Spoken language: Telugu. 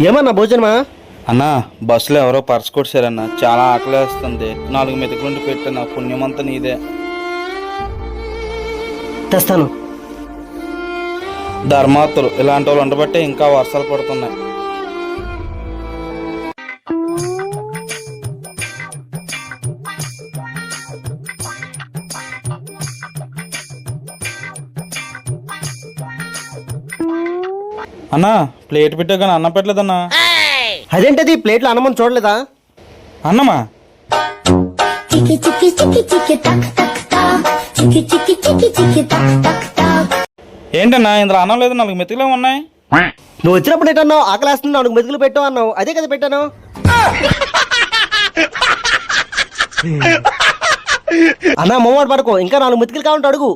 ఏమన్నా భోజనమా? అన్నా బస్సులో ఎవరో పర్స్ కొట్టారన్న. చాలా ఆకలి వేస్తుంది. నాలుగు మెతుకులుండి పెట్టిన పుణ్యమంతా నీదే. తెస్తాను. ధర్మాత్తులు ఇలాంటి వాళ్ళు ఉండబట్టే ఇంకా వర్షాలు పడుతున్నాయి. అన్నా ప్లేట్ పెట్టాక అన్నం పెట్టలేదన్నా. అదేంటది? ప్లేట్లో అన్నమని చూడలేదా? అన్నమా. ఏంటన్నా ఇందులో అన్నం లేదు నాలుగు మెతుకులే ఉన్నాయి? నువ్వు వచ్చినప్పుడు ఏంటన్నావు ఆకలేస్తుంది నాలుగు మెతుకులు పెట్టావు అన్నావు. అదే కదా పెట్టాను. అన్నా మొమ్మడి పడుకో. ఇంకా నాలుగు మెతుకులు కావాలంటే అడుగు.